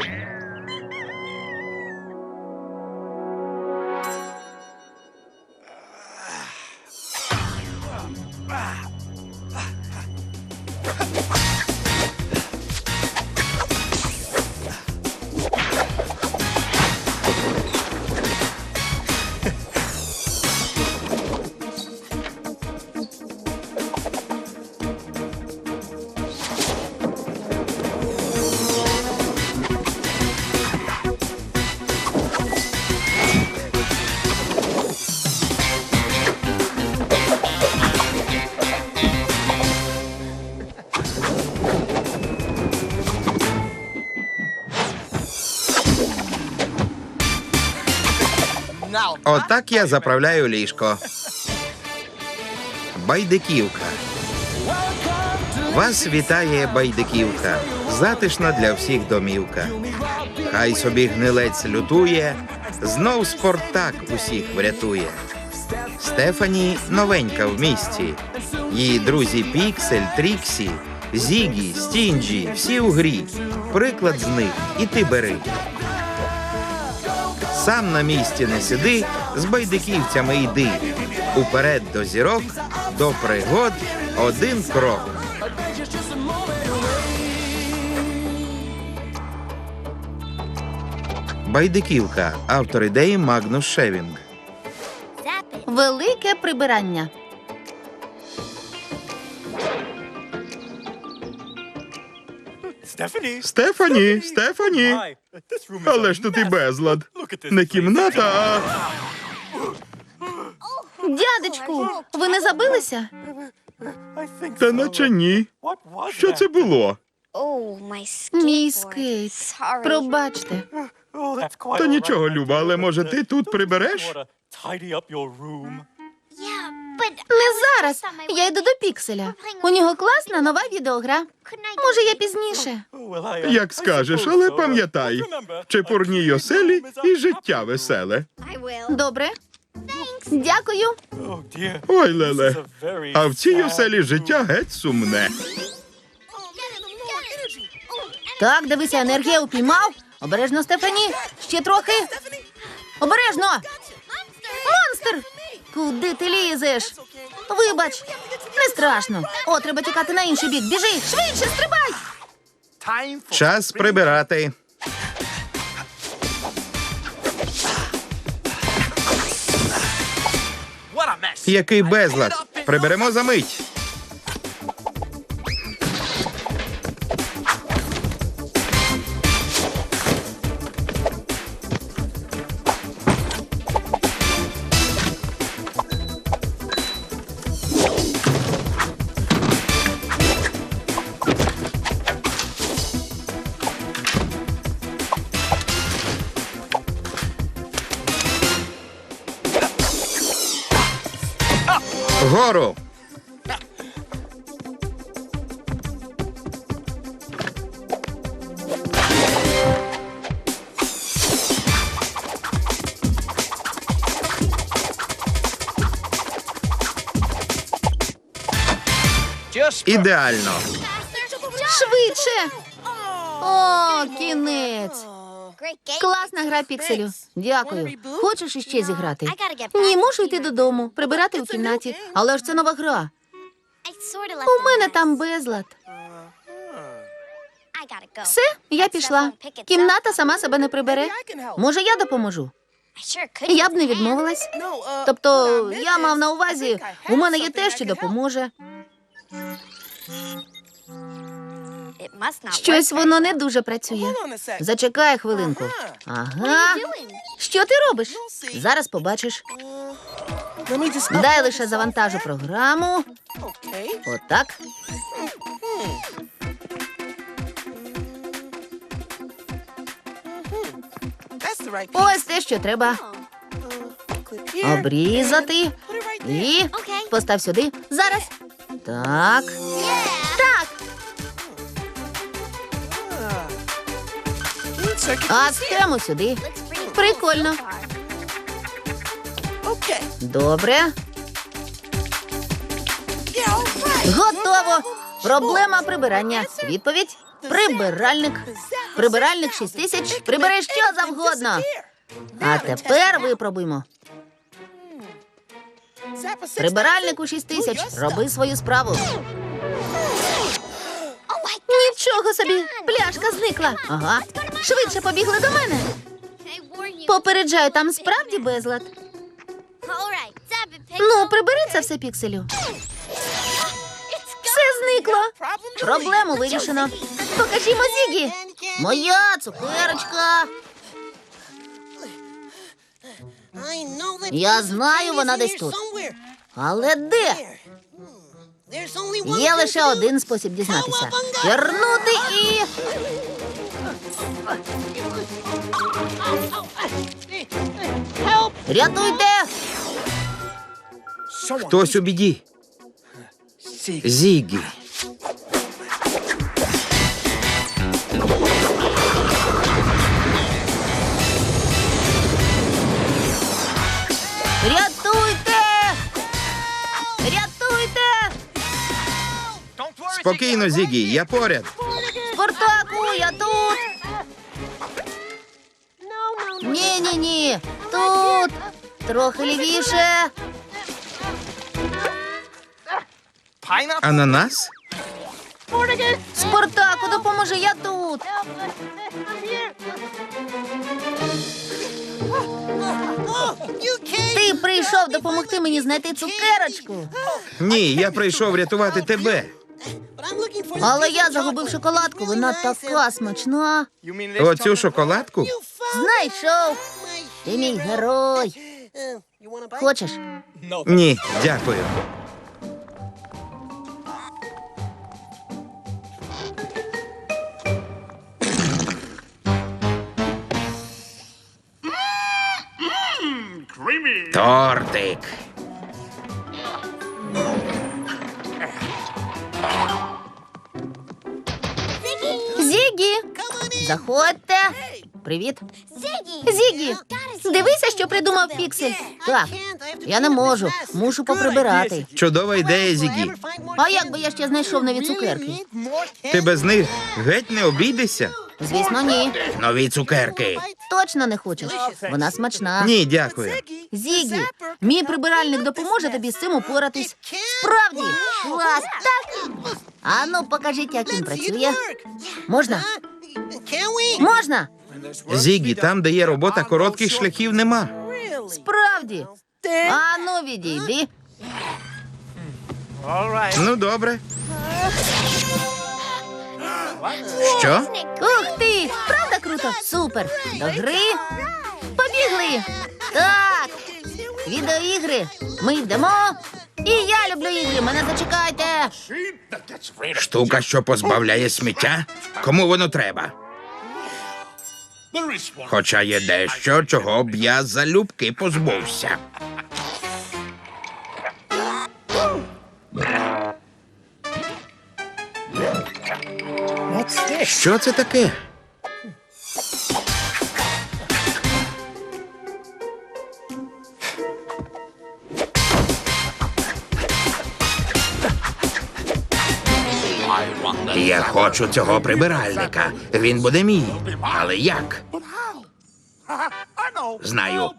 Yeah. Отак я заправляю ліжко. Байдиківка. Вас вітає байдиківка. Затишна для всіх домівка. Хай собі гнилець лютує, знов Спартак усіх врятує. Стефані новенька в місті. Її друзі Піксель, Тріксі, Зігі, Стінджі, всі у грі. Приклад з них і ти бери. Сам на місці не сиди, з байдиківцями йди. Уперед до зірок, до пригод один крок. Байдиківка. Автор ідеї Магнус Шевінг. Велике прибирання. Стефані, Стефані. Але ж тут і безлад. Не кімната, а Дядечку, ви не забилися? та наче ні. Що це було? Мій скейт. Пробачте. Та нічого, Люба, але може ти тут прибереш? Не зараз. Я йду до пікселя. У нього класна нова відеогра. Може, я пізніше. Як скажеш, але пам'ятай, чепурній оселі і життя веселе. Добре. Дякую. Ой, Леле, а в цій оселі життя геть сумне. Так, дивися, енергія упіймав. Обережно, Стефані. Ще трохи. Обережно. Монстр! Куди ти лізеш? Вибач, не страшно. О, треба тікати на інший бік. Біжи, швидше, стрибай! Час прибирати. Який безлад. Приберемо за мить. Ідеально. Швидше! О, кінець. Класна гра пікселю. Дякую. Хочеш іще зіграти? Ні, мушу йти додому, прибирати у кімнаті. Але ж це нова гра. У мене там безлад. Все, я пішла. Кімната сама себе не прибере. Може, я допоможу? Я б не відмовилась. Тобто, я мав на увазі, у мене є те, що допоможе. Щось воно не дуже працює. Зачекай хвилинку. Ага. Що ти робиш? Зараз побачиш. Дай лише завантажу програму. Отак. Ось те, що треба. Обрізати. І постав сюди. Зараз. Так. Так. А схему сюди. Прикольно. Добре. Готово. Проблема прибирання. Відповідь Прибиральник. Прибиральник 6 тисяч. Прибери що завгодно. А тепер випробуємо. Прибиральнику 6 тисяч. Роби свою справу. Нічого собі, пляшка зникла. Ага. Швидше побігли до мене. Попереджаю, там справді безлад. Ну, прибери це все пікселю. Все зникло. Проблему вирішено. Покажімо Зігі. Моя цукерочка. Я знаю, вона десь тут. Але де? Є лише один спосіб дізнатися. Пірнути і. Рятуйте! Хтось у біді. Зігі. Спокійно, Зігі, я поряд. Спартаку, я тут! Ні, ні, ні. Тут. Трохи лівіше. Ананас? Спартаку, допоможи, я тут. Ти прийшов допомогти мені знайти цукерочку. Ні, я прийшов рятувати тебе. Але я загубив шоколадку, вона така смачна. Оцю шоколадку? Знайшов. Ти мій герой. Хочеш? Ні, дякую. Тортик. Заходьте. Привіт. Зігі, дивися, що придумав Піксель. Так, я не можу, мушу поприбирати. Чудова ідея, Зігі. А як би я ще знайшов нові цукерки? Ти без них геть не обійдешся? Звісно, ні. Нові цукерки. Точно не хочеш. Вона смачна. Ні, дякую. Зігі, мій прибиральник допоможе тобі з цим упоратись. Справді, клас, так. Ану, покажіть, як він працює. Можна? Можна? Зігі, там, де є робота, коротких шляхів нема. Справді. Ану, відійди. Ну, добре. Що? Ух ти! Правда круто? Супер! До гри. Побігли! Так! Відеоігри. Ми йдемо. І я люблю ігри. Мене зачекайте. Штука, що позбавляє сміття? Кому воно треба? Хоча є дещо, чого б я залюбки позбувся. Що це таке? Я хочу цього прибиральника. Він буде мій. Але як? Знаю.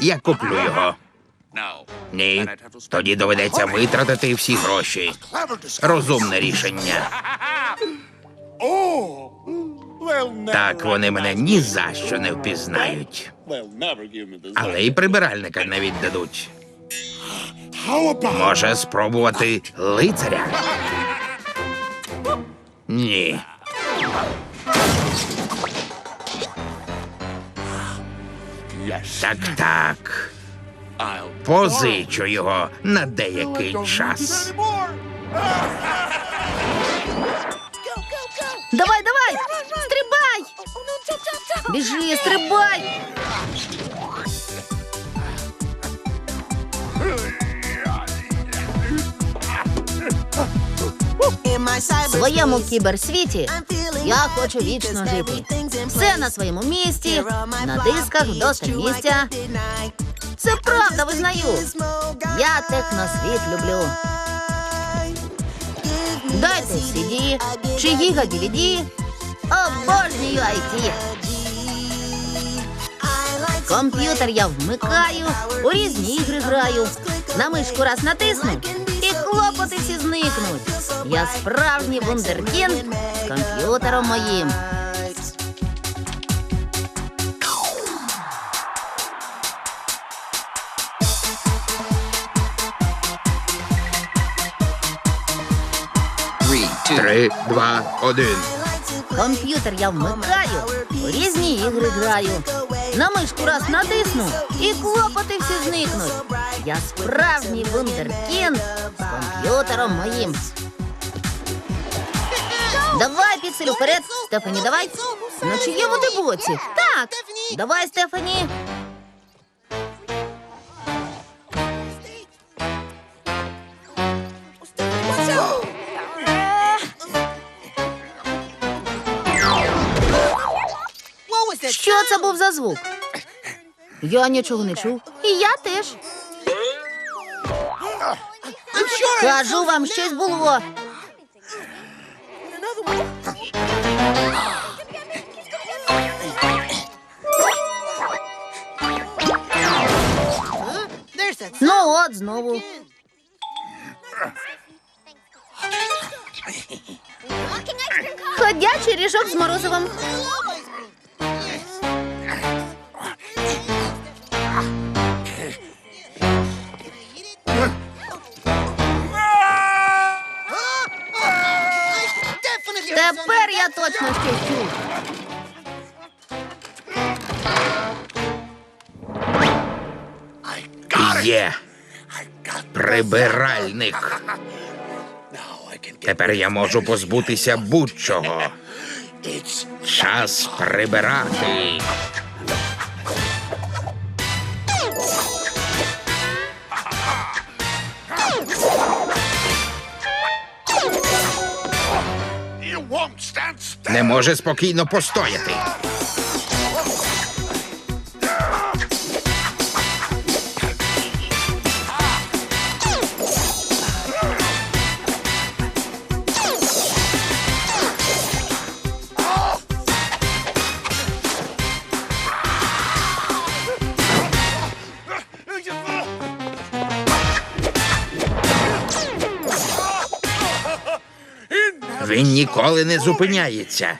Я куплю його. Ні. Тоді доведеться витратити всі гроші. Розумне рішення. Так вони мене ні за що не впізнають. Але й прибиральника не віддадуть. Може спробувати лицаря? Ні. Так, так. Позичу його на деякий час. Давай, давай! Стрибай! Біжи, стрибай! В своєму кіберсвіті я хочу вічно жити. Все на своєму місці, на дисках вдосталь місця. Це правда, визнаю. Я техносвіт люблю. Дайте CD чи гіга DVD, Обожнюю IT. Комп'ютер я вмикаю, у різні ігри граю. На мишку раз натисну, клопоти всі зникнуть. Я справжній вундеркінд з комп'ютером моїм. Три, два, один. Комп'ютер я вмикаю, у різні ігри граю. На мишку раз натисну, і клопоти всі зникнуть. Я справжній вундеркінд з комп'ютером моїм. Давай, піксель, вперед. Стефані, давай. На чиєму ти боці? Так. Давай, Стефані. Що це був за звук? Я нічого не чув. І я теж. Кажу вам, щось було. Ну от знову. Ходячий ріжок з морозивом. Точно щось чув. Є. Прибиральник. Тепер я можу позбутися будь-чого. Час прибирати. Не може спокійно постояти. Ніколи не зупиняється.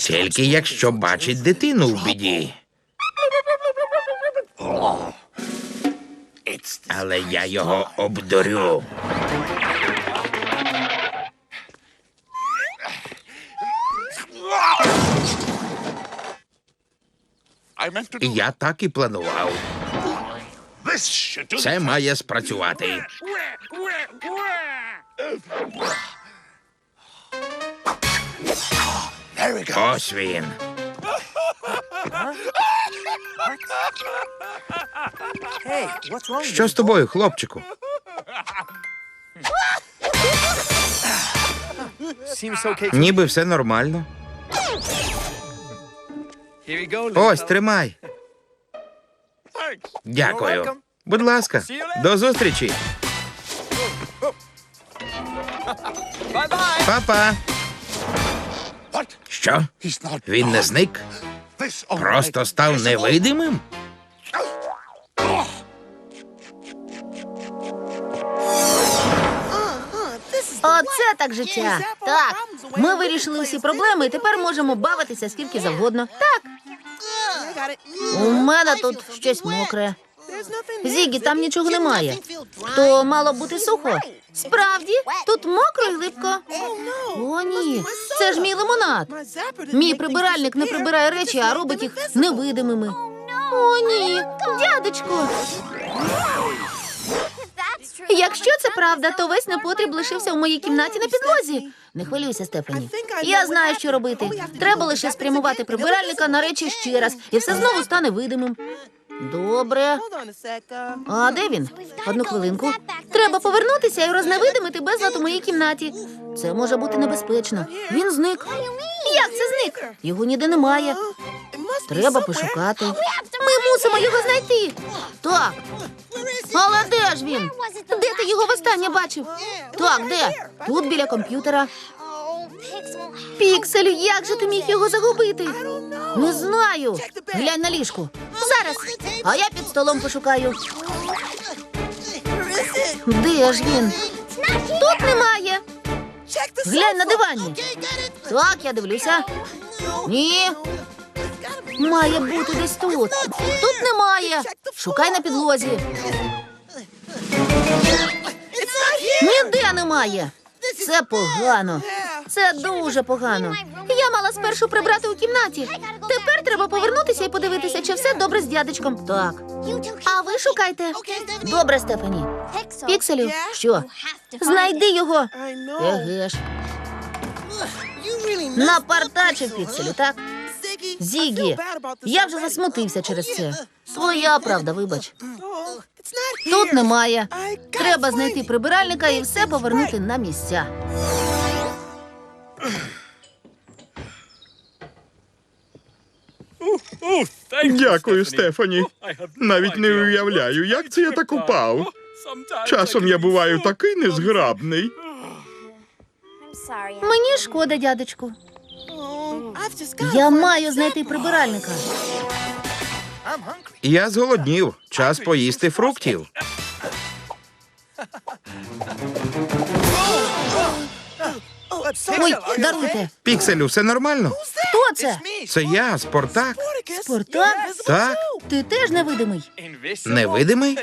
Тільки якщо бачить дитину в біді. Але я його обдурю. Я так і планував. Це має спрацювати. Ось він. Що з тобою, хлопчику? Ніби все нормально. Ось, тримай. Дякую. Будь ласка, до зустрічі. Папа. Що? Він не зник? Просто став невидимим? Оце так життя. Так, ми вирішили усі проблеми і тепер можемо бавитися скільки завгодно. Так, у мене тут щось мокре. Зігі, там нічого немає. То мало бути сухо. Справді, тут мокро і липко. О, ні, це ж мій лимонад. Мій прибиральник не прибирає речі, а робить їх невидимими. О, ні, дядечко. Якщо це правда, то весь непотріб лишився у моїй кімнаті на підлозі. Не хвилюйся, Стефані. Я знаю, що робити. Треба лише спрямувати прибиральника на речі ще раз, і все знову стане видимим. Добре. А де він? Одну хвилинку. Треба повернутися і розневидимити безлад у моїй кімнаті. Це може бути небезпечно. Він зник. Як це зник? Його ніде немає. Треба пошукати. Ми мусимо його знайти. Так. Але де ж він? Де ти його востаннє бачив? Так, де? Тут біля комп'ютера. Піксель, як же ти міг його загубити? Не знаю. Глянь на ліжку. Зараз. А я під столом пошукаю. Де ж він? Тут немає. Глянь на дивані. Так, я дивлюся. Ні. Має бути десь тут. Тут немає. Шукай на підлозі. Ніде немає. Це погано. Це дуже погано. Я мала спершу прибрати у кімнаті. Тепер треба повернутися і подивитися, чи все добре з дядечком. Так. А ви шукайте. Добре, Стефані. Пікселю, що? Знайди його. Еге ж. Напартачив пікселю, так? Зігі, я вже засмутився через це. Твоя правда, вибач. Тут немає. Треба знайти прибиральника і все повернути на місця. Дякую, Стефані. Навіть не уявляю, як це я так упав. Часом я буваю такий незграбний. Мені шкода, дядечку. Я маю знайти прибиральника. Я зголоднів. Час поїсти фруктів. Ой, даруйте. Пікселю, все нормально? Хто це? Це я, Спартак. Спартак? Так? Ти теж невидимий. Невидимий?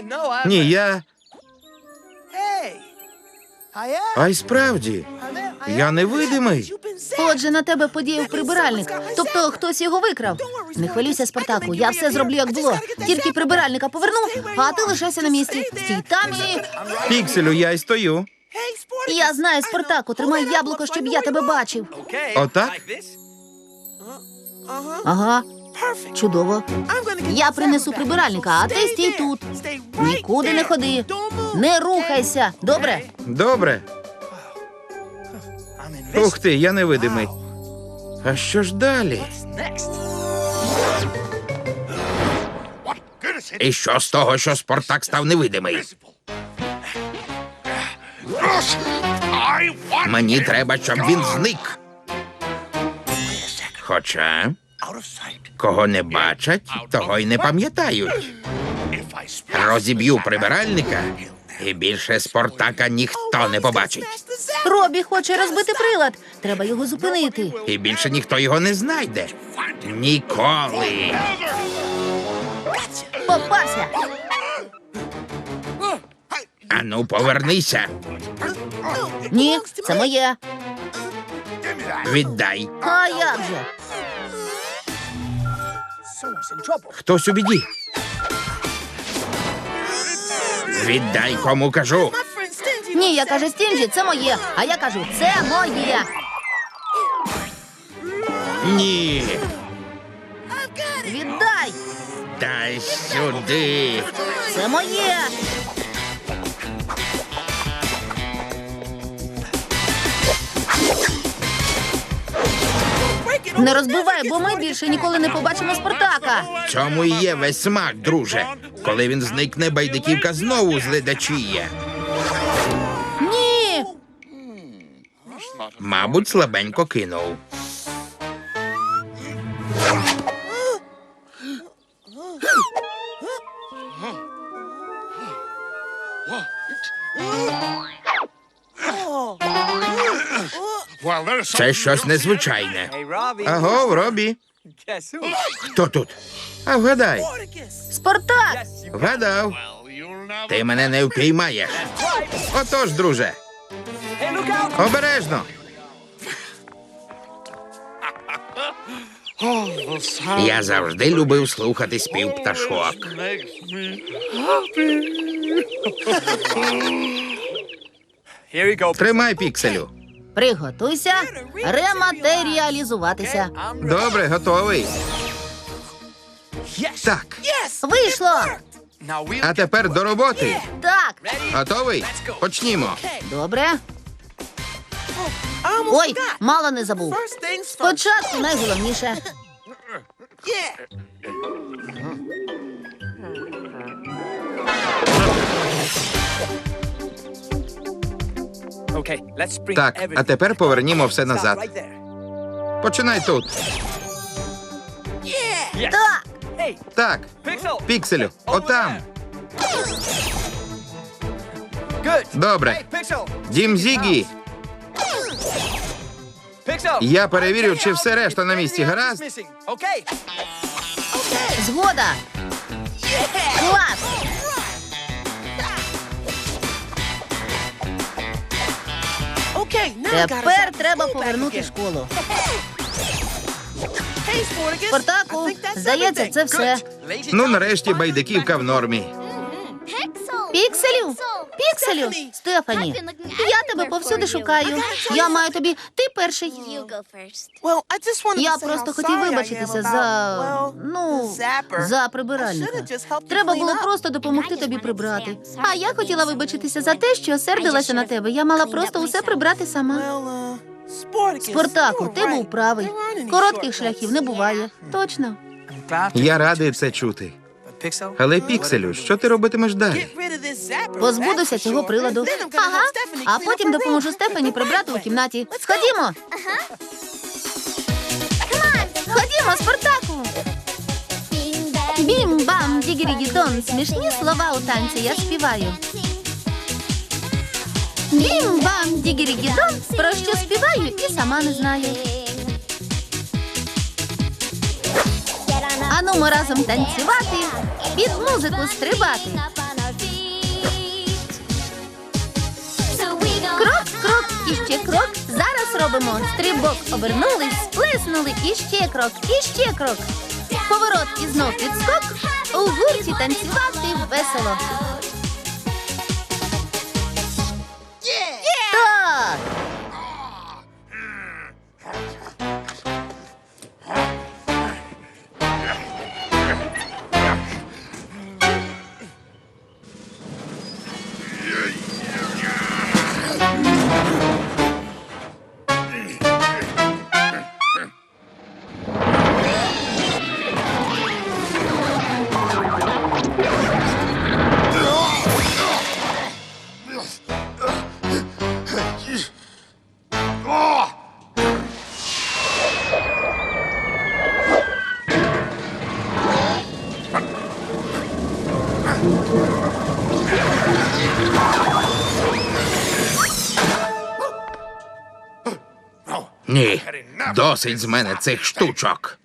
Ні, я. А й справді. Я невидимий. Отже, на тебе подіяв прибиральник. Тобто хтось його викрав. Не хвилюйся, Спартаку. Я все зроблю, як було. Тільки прибиральника поверну, а ти лишайся на місці. Стій там і. Пікселю, я й стою. Я знаю, Спартаку, тримай яблуко, щоб я тебе бачив. Отак? Ага, чудово. Я принесу прибиральника, а ти стій тут. Нікуди не ходи. Не рухайся. Добре? Добре. Ух ти, я невидимий. А що ж далі? І що з того, що Спартак став невидимий? Мені треба, щоб він зник. Хоча кого не бачать, того й не пам'ятають. Розіб'ю прибиральника, і більше Спартака ніхто не побачить. Робі хоче розбити прилад. Треба його зупинити. І більше ніхто його не знайде. Ніколи. Попався. Ану, повернися. Ні, це моє. Віддай. А як же? Хтось у біді. Віддай, кому кажу. Ні, я кажу Стінджі, це моє. А я кажу, це моє. Ні. Віддай. Дай сюди. Це моє. Не розбивай, бо ми більше ніколи не побачимо Спартака. В Цьому і є весь смак, друже. Коли він зникне, байдиківка знову зледачіє. Ні. Мабуть, слабенько кинув. Це щось незвичайне. Аго, Робі. Хто тут? А вгадай. Спартак. Вгадав. Ти мене не впіймаєш. Отож, друже. Обережно. Я завжди любив слухати спів пташок. Тримай пікселю. Приготуйся рематеріалізуватися. Добре, готовий. Так, Вийшло. а тепер до роботи. Так. Готовий? Почнімо. Добре. Ой, мало не забув. Спочатку найголовніше. Let's bring Починай тут. Так, Так, пікселю, отам. Добре. Дім Зігі, я перевірю, чи все решта на місці. Гаразд? згода. Клас! Тепер треба повернути школу. Спартаку, здається, це все. Ну, нарешті байдиківка в нормі. Пікселю? Пікселю? Стефані, я тебе повсюди шукаю. Я маю тобі. Ти перший. Я просто хотів вибачитися за ну за прибиральника. Треба було просто допомогти тобі прибрати. А я хотіла вибачитися за те, що сердилася на тебе. Я мала просто усе прибрати сама. Спартаку, ти був правий. Коротких шляхів не буває. Точно. Я радий це чути. Але пікселю, що ти робитимеш далі? Позбудуся цього приладу. Ага. А потім допоможу Стефані прибрати у кімнаті. Ходімо. Ходімо, Спартаку. Бім-бам, дігірі-дон. Смішні слова у танці я співаю. Бім-бам, дігірі-дон. Про що співаю і сама не знаю. Анумо разом танцювати, під музику стрибати. Крок, крок, і ще крок. Зараз робимо стрибок. Обернулись, сплеснули, і ще крок, і ще крок. Поворот і знов підскок. У гурті танцювати весело. Досить з мене цих штучок.